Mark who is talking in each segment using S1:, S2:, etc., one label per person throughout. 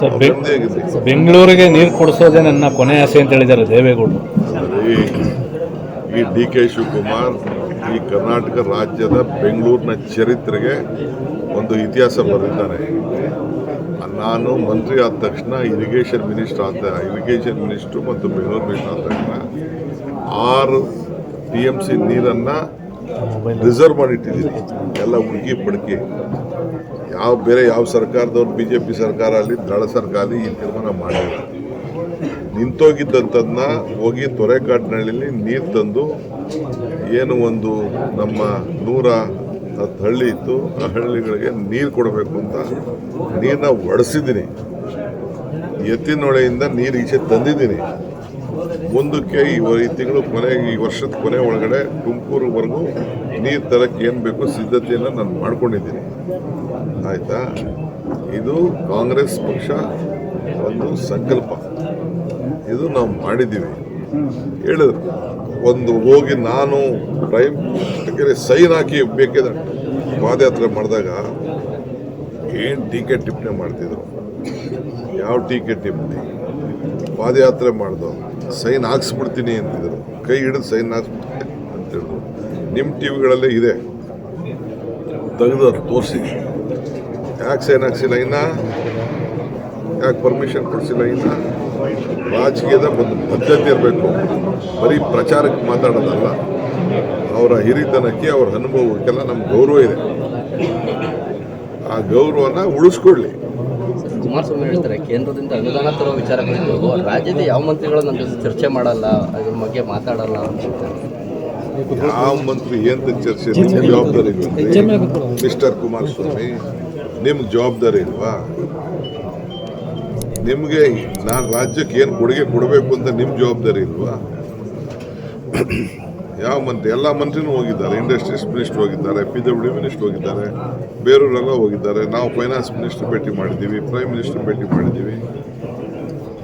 S1: Sir. ಬೆಂಗಳೂರಿಗೆ ನೀರು ಕೊಡಿಸೋದೇ ನನ್ನ ಕೊನೆ ಆಸೆ ಅಂತ ಹೇಳಿದ್ದಾರೆ ದೇವೇಗೌಡರು.
S2: ಈ ಡಿ ಕೆ ಶಿವಕುಮಾರ್ ಈ ಕರ್ನಾಟಕ ರಾಜ್ಯದ ಬೆಂಗಳೂರಿನ ಚರಿತ್ರೆಗೆ ಒಂದು ಇತಿಹಾಸ ಬರೆದಿದ್ದಾನೆ ನಾನು ಮಂತ್ರಿ ಆದ ತಕ್ಷಣ ಇರಿಗೇಷನ್ ಮಿನಿಸ್ಟರ್ ಆದ ಇರಿಗೇಷನ್ ಮಿನಿಸ್ಟ್ರು ಮತ್ತು ಬೆಂಗಳೂರು ಮಿನಿಸ್ಟರ್ ಆದ ತಕ್ಷಣ ಆರು ಟಿ ಎಂ ಸಿ ನೀರನ್ನು ರಿಸರ್ವ್ ಮಾಡಿಟ್ಟಿದ್ದೀನಿ. ಎಲ್ಲ ಹುಡುಕಿ ಪಡ್ಕಿ ಯಾವ ಬೇರೆ ಯಾವ ಸರ್ಕಾರದವ್ರು ಬಿ ಜೆ ಪಿ ಸರ್ಕಾರ ಅಲ್ಲಿ ದಳ ಸರ್ಕಾರ ಆಗಲಿ ಈ ತೀರ್ಮಾನ ಮಾಡಿಲ್ಲ. ನಿಂತೋಗಿದ್ದಂಥದ್ದನ್ನ ಹೋಗಿ ತೊರೆಕಾಡಿನಹಳ್ಳಿಲಿ ನೀರು ತಂದು ಏನು ಒಂದು ನಮ್ಮ ನೂರ ಹತ್ತು ಹಳ್ಳಿ ಇತ್ತು, ಆ ಹಳ್ಳಿಗಳಿಗೆ ನೀರು ಕೊಡಬೇಕು ಅಂತ ನೀರನ್ನ ಒಡೆಸಿದ್ದೀನಿ. ಎತ್ತಿನೊಳೆಯಿಂದ ನೀರು ಈಚೆ ತಂದಿದ್ದೀನಿ. ಮುಂದಕ್ಕೆ ಈ ತಿಂಗಳು ಕೊನೆ, ಈ ವರ್ಷದ ಕೊನೆ ಒಳಗಡೆ ತುಮಕೂರುವರೆಗೂ ನೀರು ತರಕ್ಕೆ ಏನು ಬೇಕು ಸಿದ್ಧತೆಯನ್ನು ನಾನು ಮಾಡ್ಕೊಂಡಿದ್ದೀನಿ. ಆಯಿತಾ? ಇದು ಕಾಂಗ್ರೆಸ್ ಪಕ್ಷ ಒಂದು ಸಂಕಲ್ಪ. ಇದು ನಾವು ಮಾಡಿದ್ದೀವಿ. ಹೇಳಿದ್ರು, ಒಂದು ಹೋಗಿ ನಾನು ಪ್ರೈಮ್ ಸೈನ್ ಹಾಕಿ ಬೇಕಿದ್ರೆ ಪಾದಯಾತ್ರೆ ಮಾಡಿದಾಗ ಏನು ಟೀಕೆ ಟಿಪ್ಪಣಿ ಮಾಡ್ತಿದ್ರು? ಯಾವ ಟೀಕೆ ಟಿಪ್ಪಣಿ? ಪಾದಯಾತ್ರೆ ಮಾಡ್ದು ಸೈನ್ ಹಾಕ್ಸ್ಬಿಡ್ತೀನಿ ಅಂತಿದ್ರು. ಕೈ ಹಿಡಿದು ಸೈನ್ ಹಾಕ್ಸ್ಬಿಡ್ತೀನಿ ಅಂತ ಹೇಳಿದ್ರು. ನಿಮ್ಮ ಟಿ ವಿಗಳಲ್ಲೇ ಇದೆ. ತೆಗೆದು ತೋರಿಸಿ. ಯಾಕೆ ಸೈನ್ ಹಾಕ್ಸಿಲ್ಲ ಇನ್ನ? ಯಾಕೆ ಪರ್ಮಿಷನ್ ಕೊಡಿಸಿಲ್ಲ ಇನ್ನ? ರಾಜಕೀಯದ ಒಂದು ಪದ್ಧತಿ ಇರಬೇಕು. ಬರೀ ಪ್ರಚಾರಕ್ಕೆ ಮಾತಾಡೋದಲ್ಲ. ಅವರ ಹಿರಿತನಕ್ಕೆ, ಅವರ ಅನುಭವಕ್ಕೆಲ್ಲ ನಮ್ಮ ಗೌರವ ಇದೆ. ಆ ಗೌರವನ ಉಳಿಸ್ಕೊಳ್ಳಿ.
S3: ಕುಮಾರಸ್ವಾಮಿ ಹೇಳ್ತಾರೆ, ಕೇಂದ್ರದಿಂದ ಅನುದಾನ ತರೋ ವಿಚಾರಗಳಿದ್ದು ರಾಜ್ಯದ ಯಾವ ಮಂತ್ರಿಗಳು ನನ್ನ ಜೊತೆ ಚರ್ಚೆ ಮಾಡಲ್ಲ, ಅದ್ರ ಬಗ್ಗೆ ಮಾತಾಡಲ್ಲ ಅಂತ.
S2: ಯಾವ ಮಂತ್ರಿ ಏನು ಚರ್ಚೆ ಜವಾಬ್ದಾರಿ ಮಿಸ್ಟರ್ ಕುಮಾರಸ್ವಾಮಿ, ನಿಮ್ಗೆ ಜವಾಬ್ದಾರಿ ಇಲ್ವಾ? ನಿಮಗೆ ನಾನು ರಾಜ್ಯಕ್ಕೆ ಏನು ಕೊಡುಗೆ ಕೊಡಬೇಕು ಅಂತ ನಿಮ್ಮ ಜವಾಬ್ದಾರಿ ಇಲ್ವಾ? ಯಾವ ಮಂತ್ರಿ ಎಲ್ಲ ಮಂತ್ರಿನೂ ಹೋಗಿದ್ದಾರೆ ಇಂಡಸ್ಟ್ರೀಸ್ ಮಿನಿಸ್ಟ್ರ್ ಹೋಗಿದ್ದಾರೆ ಪಿ ಡಬ್ಲ್ಯೂ ಮಿನಿಸ್ಟರ್ ಹೋಗಿದ್ದಾರೆ ಬೇರೆಯವರೆಲ್ಲ ಹೋಗಿದ್ದಾರೆ. ನಾವು ಫೈನಾನ್ಸ್ ಮಿನಿಸ್ಟ್ರ್ ಭೇಟಿ ಮಾಡಿದ್ದೀವಿ ಪ್ರೈಮ್ ಮಿನಿಸ್ಟರ್ ಭೇಟಿ ಮಾಡಿದ್ದೀವಿ.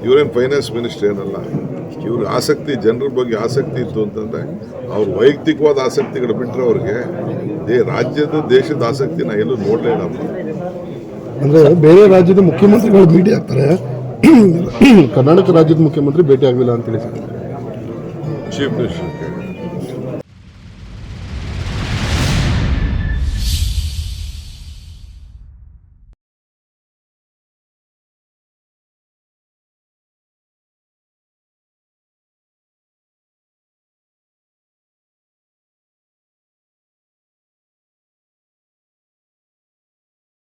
S2: ಇವರೇನು ಫೈನಾನ್ಸ್ ಮಿನಿಸ್ಟ್ರ್ ಏನಲ್ಲ ಇವ್ರಿಗೆ ಆಸಕ್ತಿ ಜನರ ಬಗ್ಗೆ ಆಸಕ್ತಿ ಇತ್ತು ಅಂತಂದರೆ ಅವ್ರ ವೈಯಕ್ತಿಕವಾದ ಆಸಕ್ತಿಗಳು ಬಿಟ್ಟರೆ ಅವ್ರಿಗೆ ದೇ ರಾಜ್ಯದ ದೇಶದ ಆಸಕ್ತಿನ ಎಲ್ಲೂ ನೋಡಲೇ ಇಲ್ಲ
S4: ಅಂದರೆ ಬೇರೆ ರಾಜ್ಯದ ಮುಖ್ಯಮಂತ್ರಿಗಳು ಭೇಟಿ ಆಗ್ತಾರೆ. ಕರ್ನಾಟಕ ರಾಜ್ಯದ ಮುಖ್ಯಮಂತ್ರಿ ಭೇಟಿ ಆಗಲಿಲ್ಲ ಅಂತ ಹೇಳಿ. Sir
S2: chief minister